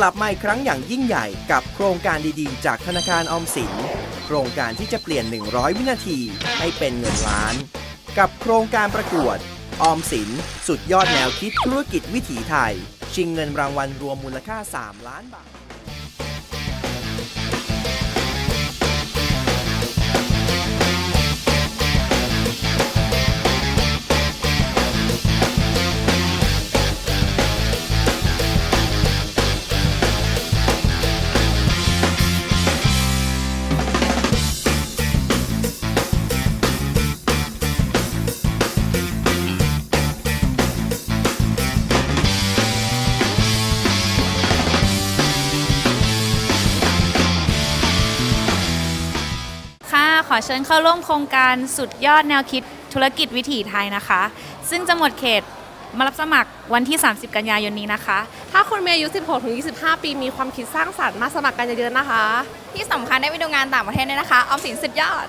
กลับมาอีกครั้งอย่างยิ่งใหญ่กับโครงการดีๆ จากธนาคารออมสิน โครงการที่จะเปลี่ยน 100 วินาทีให้เป็นเงินล้าน กับโครงการประกวด ออมสิน สุดยอดแนวคิดธุรกิจวิถีไทย ชิงเงินรางวัลรวมมูลค่า 3 ล้านบาท ขอเชิญเข้าร่วมโครงการสุดยอดแนวคิดธุรกิจวิถีไทยนะคะ ซึ่งจะหมดเขตมารับสมัครวันที่ 30 กันยายนนี้นะคะ ถ้าคุณมีอายุ 16 ถึง 25 ปี มีความคิดสร้างสรรค์มาสมัครกันเยอะๆนะคะ ที่สำคัญได้ไปดูงานต่างประเทศด้วยนะคะ ออมสินสุดยอด